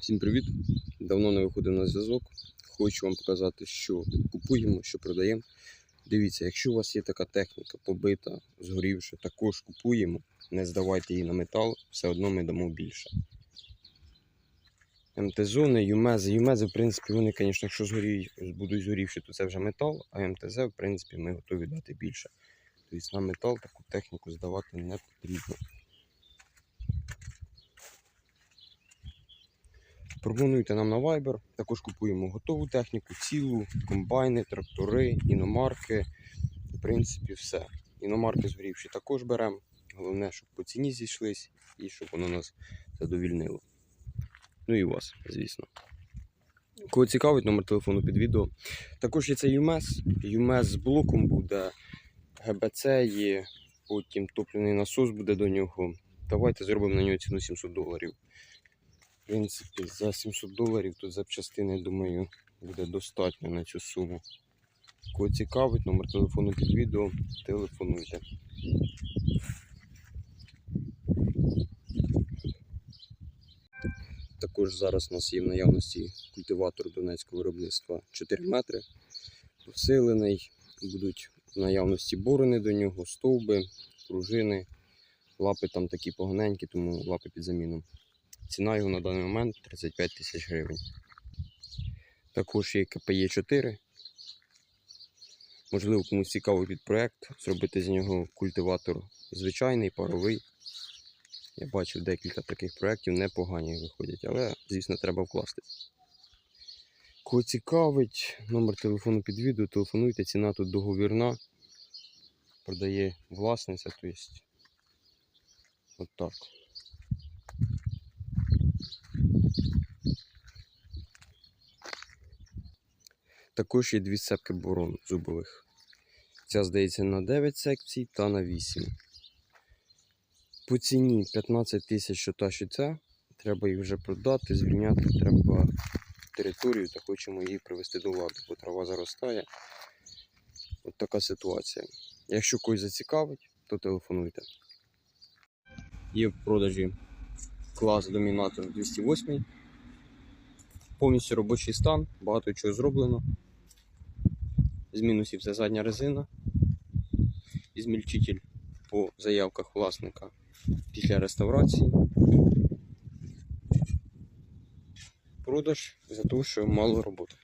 Всім привіт! Давно не виходив на зв'язок. Хочу вам показати, що купуємо, що продаємо. Дивіться, якщо у вас є така техніка побита, згорівша, також купуємо. Не здавайте її на метал, все одно ми дамо більше. МТ-зони, ЮМЕЗи. ЮМЕЗи, в принципі, вони, звісно, якщо згорі... будуть згорівші, то це вже метал, а МТЗ, в принципі, ми готові дати більше. Тобто на метал таку техніку здавати не потрібно. Пропонуйте нам на Viber. Також купуємо готову техніку, цілу, комбайни, трактори, іномарки. В принципі, все. Іномарки згорівші також беремо. Головне, щоб по ціні зійшлись і щоб воно нас задовільнило. Ну і вас, звісно. Кого цікавить, номер телефону під відео. Також є цей ЮМЕС. ЮМЕС з блоком буде, ГБЦ є, потім топливний насос буде до нього. Давайте зробимо на нього ціну 700 доларів. Принципі, за 700 доларів тут запчастини, думаю, буде достатньо на цю суму. Кого цікавить, номер телефону під відео, телефонуйте. Також зараз у нас є в наявності культиватор донецького виробництва 4 метри. Посилений. Будуть в наявності борони до нього, стовби, пружини. Лапи там такі поганенькі, тому лапи під заміну. Ціна його на даний момент 35 тисяч гривень. Також є КПЄ 4. Можливо, комусь цікавий під проект, зробити з нього культиватор звичайний, паровий. Я бачив декілька таких проєктів, непогані виходять, але, звісно, треба вкласти. Кого цікавить, номер телефону під відео, телефонуйте, ціна тут договірна. Продає власниця, тобто отак. Також є дві сцепки борон зубових. Ця здається на 9 секцій та на 8. По ціні 15 тисяч що та, що ця. Треба їх вже продати, звільняти треба територію та хочемо її привести до ладу, бо трава заростає. От така ситуація. Якщо когось зацікавить, то телефонуйте. Є в продажі клас домінатор 208. Повністю робочий стан, багато чого зроблено. З мінусів це задня резина. І змільчитель по заявках власника після реставрації. Продаж за те, що мало роботи.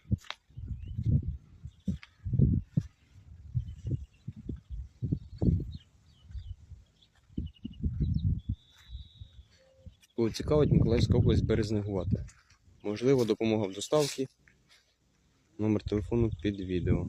Кого цікавить Миколаївська область Березнегувати. Можливо, допомога в доставці. Номер телефону під відео.